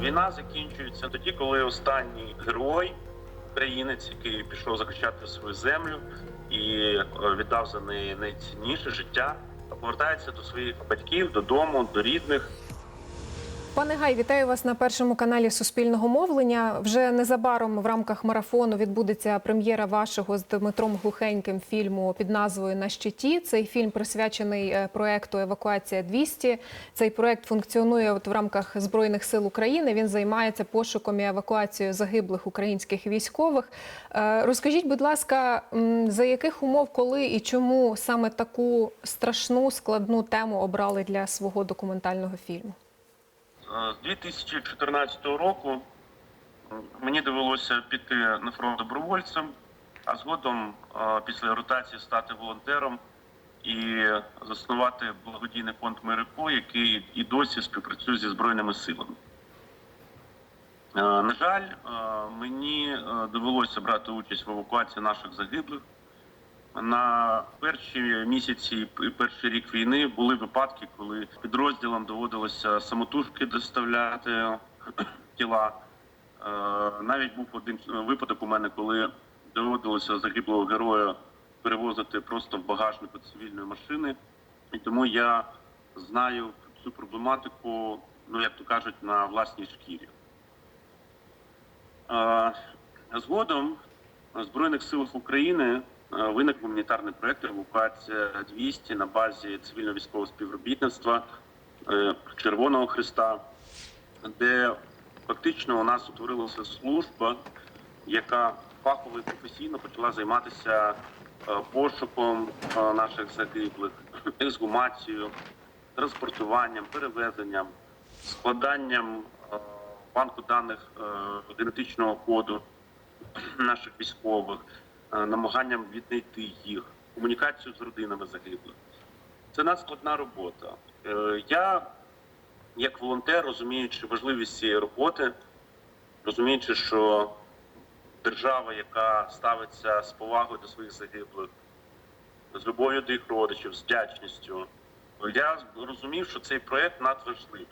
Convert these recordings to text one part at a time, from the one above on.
Війна закінчується тоді, коли останній герой, українець, який пішов захищати свою землю і е, віддав за неї найцінніше життя, повертається до своїх батьків, додому, до рідних. Пане Гай, вітаю вас на першому каналі Суспільного мовлення. Вже незабаром в рамках марафону відбудеться прем'єра вашого з Дмитром Глухеньким фільму під назвою На щиті. Цей фільм присвячений е, проекту Евакуація 200 Цей проект функціонує от в рамках збройних сил України. Він займається пошуком і евакуацією загиблих українських військових. Е, Розкажіть, будь ласка, за яких умов, коли і чому саме таку страшну складну тему обрали для свого документального фільму? Е, З 2014 року мені довелося піти на фронт добровольцем, а згодом е, після ротації стати волонтером і заснувати благодійний фонд Мирико, який і досі співпрацює зі збройними силами. Е, На жаль, е, мені е, довелося брати участь в евакуації наших загиблих. На перші місяці і перший рік війни були випадки, коли підрозділам доводилося самотужки доставляти тіла. Е, Навіть був один випадок у мене, коли доводилося загиблого героя перевозити просто в багажнику цивільної машини. І тому я знаю цю проблематику, ну як то кажуть, на власній шкірі. Е, Згодом Збройних силах України виник гуманітарний проект Евакуація 200 на базі цивільно-військового співробітництва е, Червоного Христа, де фактично у нас утворилася служба, яка фахово і професійно почала займатися е, пошуком е, наших загиблих, ексгумацією, транспортуванням, перевезенням, складанням е, банку даних е, генетичного коду наших військових, е, намаганням віднайти їх, комунікацію з родинами загиблих. Це надскладна робота. Е, Я, як волонтер, розуміючи важливість цієї роботи, розуміючи, що держава, яка ставиться з повагою до своїх загиблих, з любов'ю до їх родичів, з вдячністю, я розумів, що цей проект надважливий.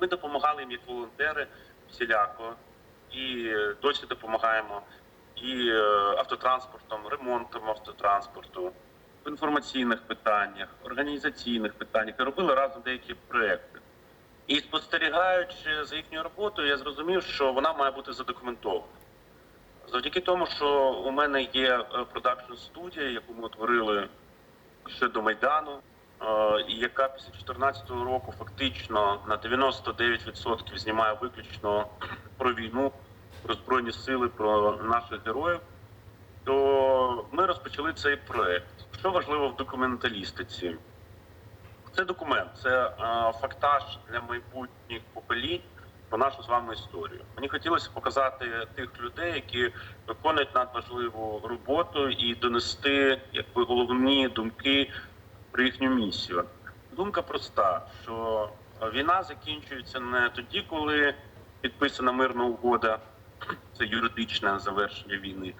Ми допомагали їм як волонтери всіляко, і досі допомагаємо і е, автотранспортом, ремонтом автотранспорту, в інформаційних питаннях, організаційних питаннях. І робили разом деякі проекти. І спостерігаючи за їхньою роботою, я зрозумів, що вона має бути задокументована. Завдяки тому, що у мене є продакшн студія, яку ми утворили ще до Майдану, е, і яка після 2014 року фактично на 99% знімає виключно про війну, про збройні сили, про наших героїв, то ми розпочали цей проект. Що важливо в документалістиці? Це документ, це е, фактаж для майбутніх поколінь про нашу з вами історію. Мені хотілося показати тих людей, які виконують надважливу роботу, і донести якби головні думки про їхню місію. Думка проста: що війна закінчується не тоді, коли підписана мирна угода, це юридичне завершення війни,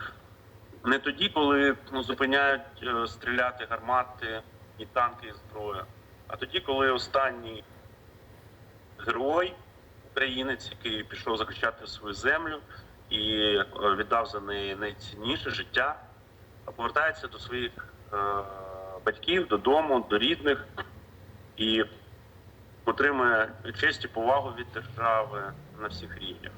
не тоді, коли ну, зупиняють е, стріляти гармати і танки і зброя, а тоді, коли останній герой, українець, який пішов захищати свою землю і е, віддав за неї найцінніше життя, повертається до своїх е, батьків, додому, до рідних і отримує честь і повагу від держави на всіх рівнях.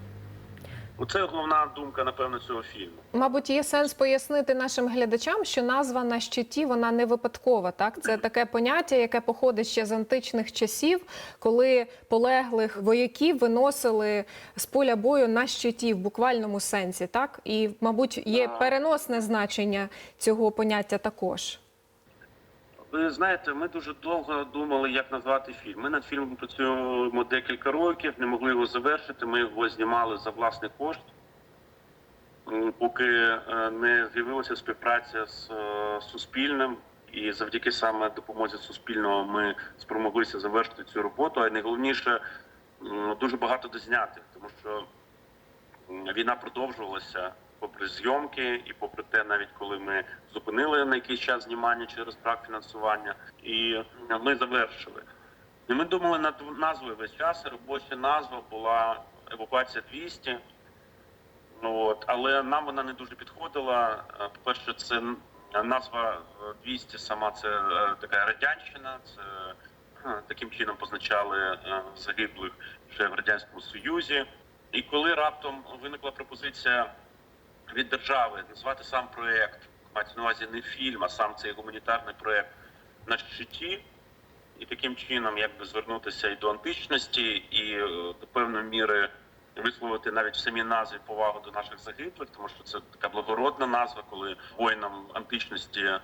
Оце головна думка, напевно, цього фільму. Мабуть, є сенс пояснити нашим глядачам, що назва на щиті вона не випадкова. Так, це таке поняття, яке походить ще з античних часів, коли полеглих вояків виносили з поля бою на щиті в буквальному сенсі. Так, і мабуть, є переносне значення цього поняття також. Ви знаєте, ми дуже довго думали, як назвати фільм. Ми над фільмом працюємо декілька років, не могли його завершити. Ми його знімали за власний кошт, поки е, не з'явилася співпраця з е, Суспільним. І завдяки саме допомозі Суспільного ми спромоглися завершити цю роботу. А найголовніше дуже багато дозняти, тому що війна продовжувалася попри зйомки, і попри те, навіть коли ми зупинили на якийсь час знімання через брак фінансування, і ми завершили. І ми думали над назвою весь час. Робоча назва була евакуація 200. Ну, от, але нам вона не дуже підходила. Е, По-перше, це назва е, 200 сама це е, така радянщина. Це е, таким чином позначали е, загиблих ще в радянському союзі. І коли раптом виникла пропозиція від держави назвати сам проект, мається на увазі не фільм, а сам цей гуманітарний проект на щиті, і таким чином якби звернутися і до античності, і е, до певної міри висловити навіть в самій назві повагу до наших загиблих, тому що це така благородна назва, коли воїнам античності, е,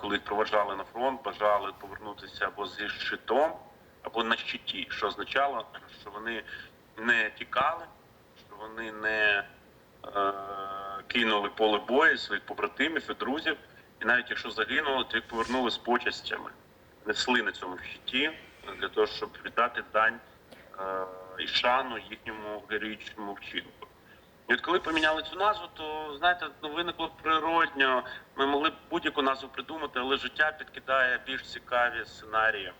коли їх проважали на фронт, бажали повернутися або зі щитом, або на щиті, що означало, що вони не тікали, що вони не е, кинули поле бою своїх побратимів і друзів, і навіть якщо загинули, то їх повернули з почестями, несли на цьому щиті для того, щоб віддати дань е, і шану їхньому героїчному вчинку. І от коли поміняли цю назву, то знаєте, ну виникло природньо. Ми могли будь-яку назву придумати, але життя підкидає більш цікаві сценарії,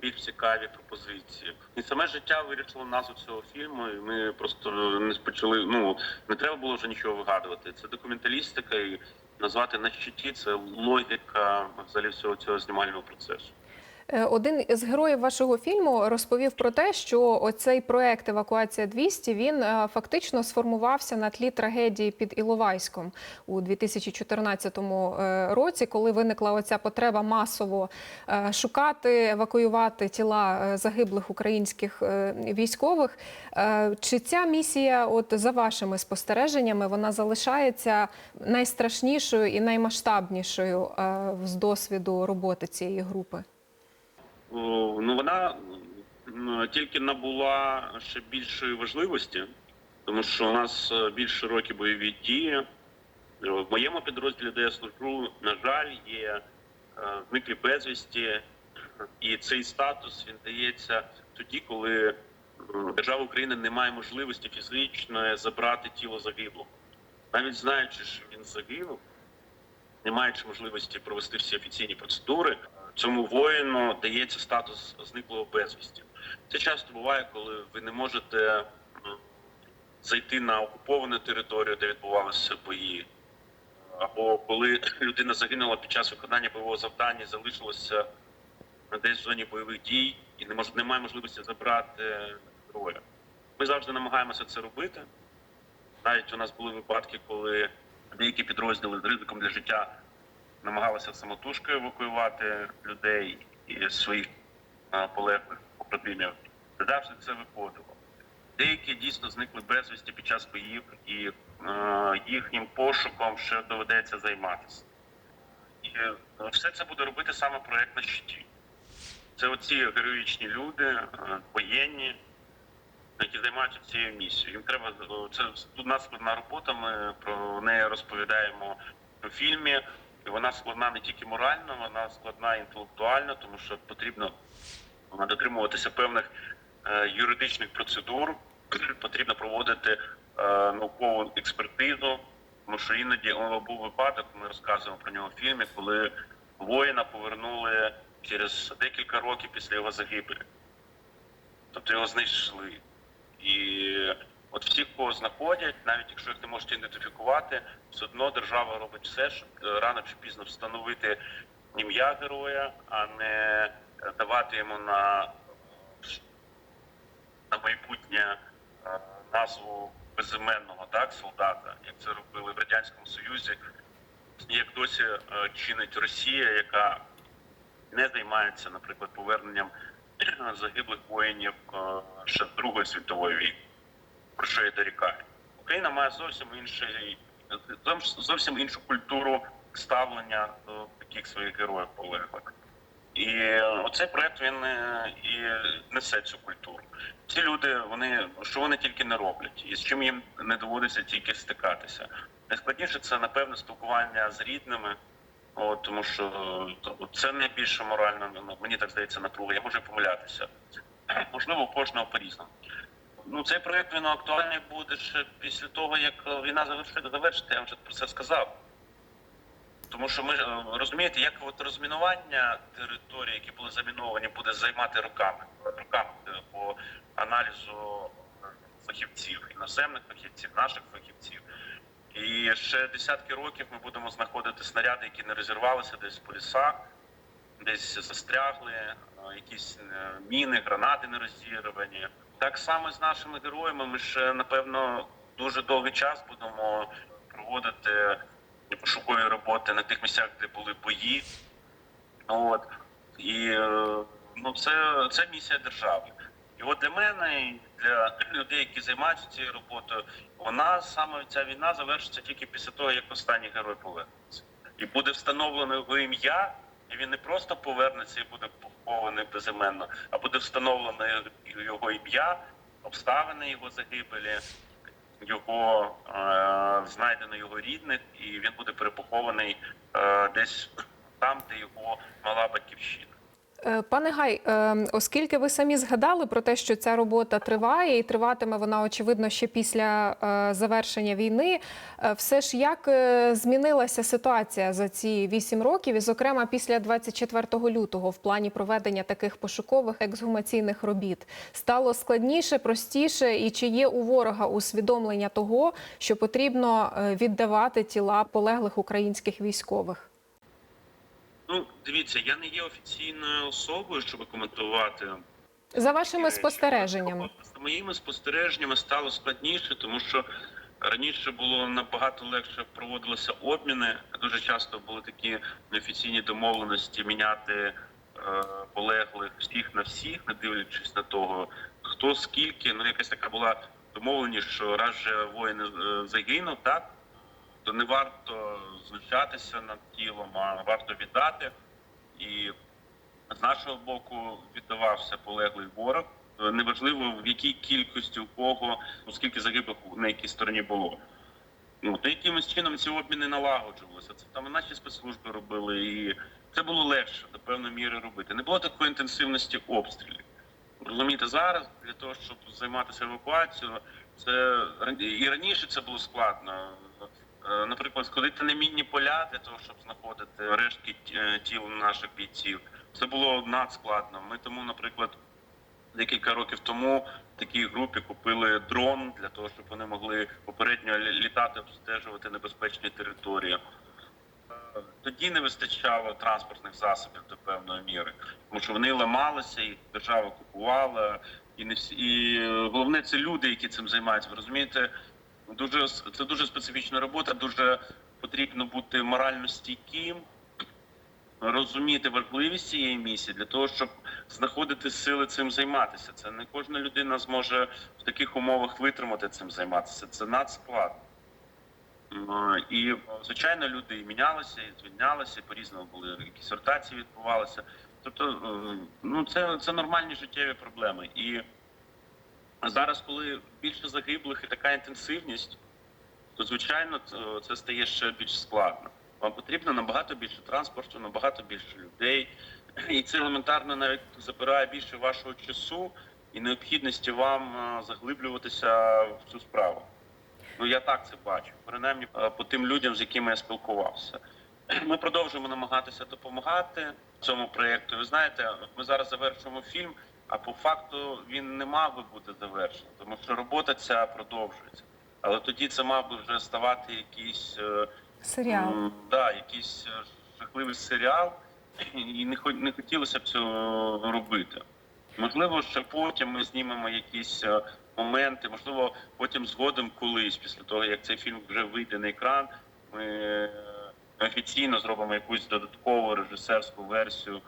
більш цікаві пропозиції. І саме життя вирішило назву цього фільму. І ми просто не почали. Ну не треба було вже нічого вигадувати. Це документалістика, і назвати на щиті це логіка взагалі всього цього знімального процесу. Е, Один із героїв вашого фільму розповів про те, що оцей проект Евакуація 200 він е, фактично сформувався на тлі трагедії під Іловайськом у 2014 е, році, коли виникла оця потреба масово шукати, евакуювати тіла загиблих українських військових. Чи ця місія, от за вашими спостереженнями, вона залишається найстрашнішою і наймасштабнішою з досвіду роботи цієї групи? Ну вона тільки набула ще більшої важливості, тому що у нас е, більш широкі бойові дії. Е, В моєму підрозділі, де я служу, на жаль, є е, зниклі безвісті, і цей статус він дається тоді, коли держава України не має можливості фізично забрати тіло загиблого. Навіть знаючи, що він загинув, не маючи можливості провести всі офіційні процедури, цьому воїну дається статус зниклого безвісті. Це часто буває, коли ви не можете зайти на окуповану територію, де відбувалися бої, або коли людина загинула під час виконання бойового завдання, залишилася десь в зоні бойових дій і немає можливості забрати героя. Ми завжди намагаємося це робити. Навіть у нас були випадки, коли деякі підрозділи з ризиком для життя намагалися самотужки евакуювати людей і своїх полеглих побратимів. Не завжди це виходило. Деякі дійсно зникли безвісті під час боїв, і е, їхнім пошуком ще доведеться займатися. І е, все це буде робити саме проект на щиті. Це оці героїчні люди, воєнні, які займаються цією місією. Їм треба це тут нас робота. Ми про неї розповідаємо у фільмі. І вона складна не тільки морально, вона складна інтелектуально, тому що потрібно е, дотримуватися певних е, юридичних процедур, потрібно проводити е, наукову експертизу. Тому що іноді був випадок, ми розказуємо про нього в фільмі, коли воїна повернули через декілька років після його загибелі. Тобто його знайшли. І от всіх, кого знаходять, навіть якщо їх не можуть ідентифікувати, все одно держава робить все, щоб е, рано чи пізно встановити ім'я героя, а не е, давати йому на, на майбутнє е, назву безіменного так, солдата, як це робили в Радянському Союзі, як досі чинить Росія, яка не займається, наприклад, поверненням загиблих воїнів ще Другої світової війни, про що я дорікаю. Україна має зовсім інший, зовсім іншу культуру ставлення до таких своїх героїв полеглих. І оцей проект він е, і несе цю культуру. Ці люди, вони що вони тільки не роблять, і з чим їм не доводиться тільки стикатися. Найскладніше це напевно спілкування з рідними. От, тому що е, це найбільше морально, ну, мені так здається, напруга. Я можу помилятися. Можливо, у кожного по-різному. Ну, цей проект він актуальний буде ще після того, як е, війна завершиться, завершиться, я вже про це сказав. Тому що ми е, розумієте, як от розмінування територій, які були заміновані, буде займати роками, роками е, по аналізу фахівців, іноземних фахівців, наших фахівців. І ще десятки років ми будемо знаходити снаряди, які не розірвалися десь по лісах, десь застрягли, якісь міни, гранати не розірвані. Так само з нашими героями. Ми ще напевно дуже довгий час будемо проводити пошукові роботи на тих місцях, де були бої. От і е, ну, це, це місія держави. І от для мене, і для людей, які займаються цією роботою, вона саме ця війна завершиться тільки після того, як останній герой повернеться. І буде встановлено його ім'я, і він не просто повернеться і буде похований безіменно, а буде встановлено його ім'я, обставини його загибелі, його е, знайдено його рідних, і він буде перепохований е, десь там, де його мала батьківщина. Е, Пане Гай, е, оскільки ви самі згадали про те, що ця робота триває і триватиме вона очевидно ще після е, завершення війни, все ж як змінилася ситуація за ці вісім років, і зокрема після 24 лютого в плані проведення таких пошукових ексгумаційних робіт стало складніше, простіше, і чи є у ворога усвідомлення того, що потрібно віддавати тіла полеглих українських військових? Ну, дивіться, я не є офіційною особою, щоб коментувати За вашими речі. спостереженнями. За моїми спостереженнями стало складніше, тому що раніше було набагато легше проводилися обміни. Дуже часто були такі неофіційні домовленості міняти е, полеглих всіх на всіх, не дивлячись на того, хто скільки. Ну, якась така була домовленість, що раз же воїн е, загинув, так то не варто знущатися над тілом, а варто віддати. І з нашого боку віддавався полеглий ворог. Неважливо в якій кількості у кого, ну, скільки загиблих на якій стороні було. Ну то якимось чином ці обміни налагоджувалися. Це там і наші спецслужби робили, і це було легше до певної міри робити. Не було такої інтенсивності обстрілів. Розумієте, зараз для того, щоб займатися евакуацією, це і раніше це було складно. Е, Наприклад, сходити на мінні поля для того, щоб знаходити рештки е, тіл наших бійців. Це було надскладно. Ми тому, наприклад, декілька років тому в такій групі купили дрон для того, щоб вони могли попередньо літати, обстежувати небезпечні території. Тоді не вистачало транспортних засобів до певної міри, тому що вони ламалися, їх держава купувала, і не всі і е, головне це люди, які цим займаються. Ви розумієте, дуже це дуже специфічна робота. Дуже потрібно бути морально стійким, розуміти важливість цієї місії для того, щоб знаходити сили цим займатися. Це не кожна людина зможе в таких умовах витримати цим займатися. Це надскладно. І звичайно, люди і мінялися, і звільнялися, і по-різному були якісь ротації відбувалися. Тобто, е, ну це, це нормальні життєві проблеми. І зараз, коли більше загиблих і така інтенсивність, то звичайно це- стає ще більш складно. Вам потрібно набагато більше транспорту, набагато більше людей, і це елементарно навіть забирає більше вашого часу і необхідності вам е, заглиблюватися в цю справу. Ну я так це бачу, принаймні е, по тим людям, з якими я спілкувався. Ми продовжуємо намагатися допомагати цьому проєкту. Ви знаєте, ми зараз завершуємо фільм, а по факту він не мав би бути завершений, тому що робота ця продовжується. Але тоді це мав би вже ставати якийсь е, Серіал. м, да, якийсь е, жахливий серіал, і не не хотілося б цього робити. Можливо, що потім ми знімемо якісь е, моменти, можливо, потім згодом колись, після того як цей фільм вже вийде на екран, ми офіційно зробимо якусь додаткову режисерську версію,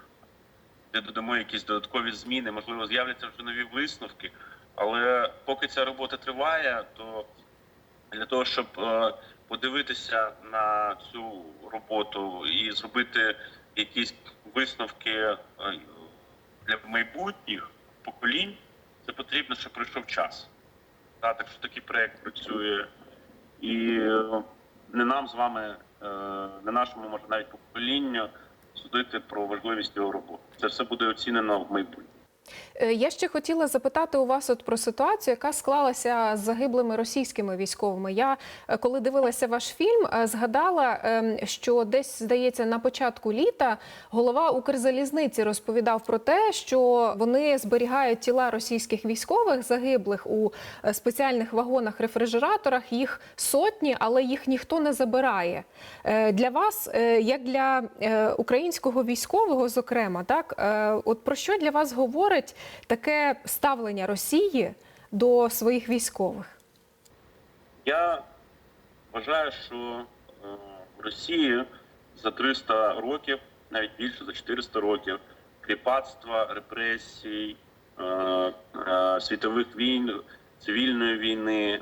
де додамо якісь додаткові зміни, можливо, з'являться вже нові висновки. Але поки ця робота триває, то для того, щоб е, подивитися на цю роботу і зробити якісь висновки е, для майбутніх поколінь, це потрібно, щоб пройшов час. Так що такий проект працює. І е, не нам з вами, не нашому, може, навіть поколінню судити про важливість його роботи. Це все буде оцінено в майбутньому. Е, Я ще хотіла запитати у вас от про ситуацію, яка склалася з загиблими російськими військовими. Я е, коли дивилася ваш фільм, е, згадала, ем, що десь здається на початку літа голова Укрзалізниці розповідав про те, що вони зберігають тіла російських військових загиблих у спеціальних вагонах-рефрижераторах. Їх сотні, але їх ніхто не забирає. Для вас, як для українського військового, зокрема, так от про що для вас говорить таке ставлення Росії до своїх військових? Я вважаю, що е, в Росії за 300 років, навіть більше за 400 років, кріпацтва, репресій, е, е, світових війн, цивільної війни,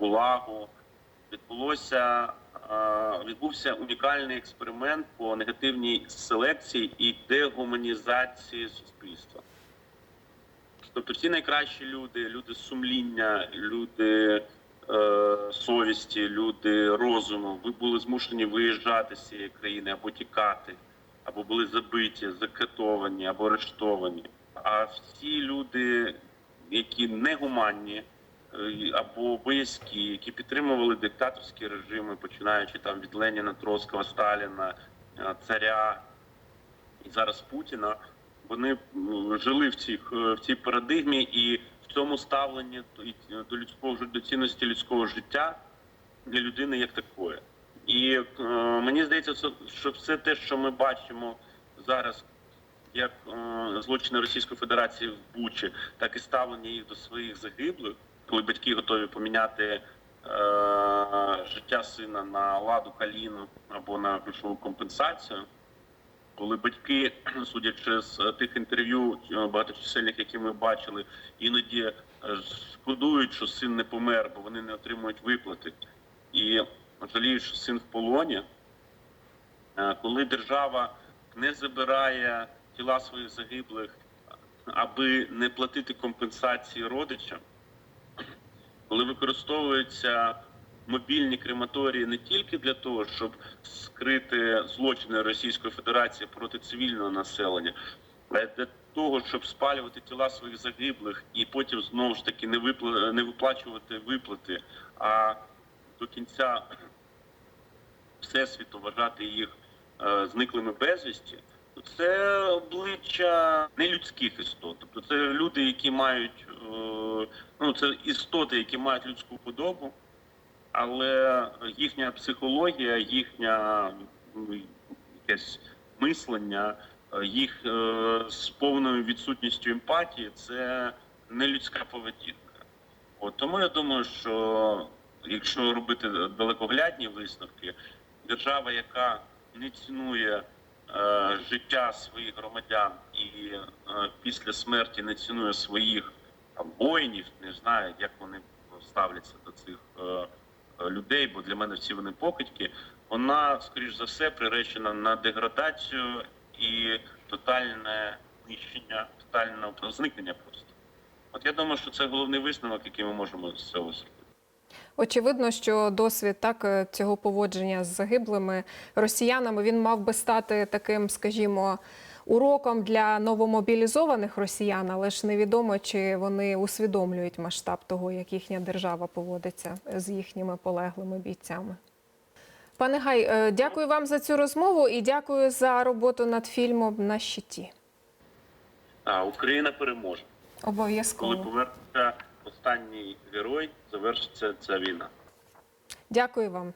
гулагу відбулося. Відбувся унікальний експеримент по негативній селекції і дегуманізації суспільства. Тобто всі найкращі люди, люди сумління, люди е, совісті, люди розуму, ви були змушені виїжджати з цієї країни або тікати, або були забиті, закатовані, або арештовані. А всі люди, які негуманні е, або боязкі, які підтримували диктаторські режими, починаючи там від Леніна, Троцького, Сталіна, е, царя і зараз Путіна, вони жили в цих е, в цій парадигмі і в цьому ставленні до- людського до цінності людського життя для людини як такої. І е, мені здається, що все те, що ми бачимо зараз, як е, злочини Російської Федерації в Бучі, так і ставлення їх до своїх загиблих, коли батьки готові поміняти е, життя сина на ладу каліну або на грошову компенсацію коли батьки, судячи з е, тих інтерв'ю е, багаточисельних, які ми бачили, іноді е, шкодують, що син не помер, бо вони не отримують виплати, і жаліють, що син в полоні. Коли держава не забирає тіла своїх загиблих, аби не платити компенсації родичам, коли використовуються мобільні крематорії не тільки для того, щоб скрити злочини Російської Федерації проти цивільного населення, а й для того, щоб спалювати тіла своїх загиблих і потім знову ж таки не випла... не виплачувати виплати, а до кінця всесвіту вважати їх е, зниклими безвісті. то Це обличчя нелюдських істот. Тобто це люди, які мають е, ну це істоти, які мають людську подобу, але їхня психологія, їхня якесь мислення, їх е, з повною відсутністю емпатії це не людська поведінка. От тому я думаю, що якщо робити далекоглядні висновки, держава, яка не цінує е, життя своїх громадян і е, після смерті не цінує своїх там, воїнів, не знаю, як вони ставляться до цих людей, бо для мене всі вони покидьки, вона, скоріш за все, приречена на деградацію і тотальне знищення, тотальне зникнення просто. От я думаю, що це головний висновок, який ми можемо з цього зробити. Очевидно, що досвід так е, цього поводження з загиблими росіянами він мав би стати таким, скажімо, уроком для новомобілізованих росіян, але ж невідомо, чи вони усвідомлюють масштаб того, як їхня держава поводиться з їхніми полеглими бійцями. Пане Гай, е, дякую вам за цю розмову і дякую за роботу над фільмом на щиті. А Україна переможе. Обов'язково Коли повернеться останній герой, завершиться ця війна. Дякую вам.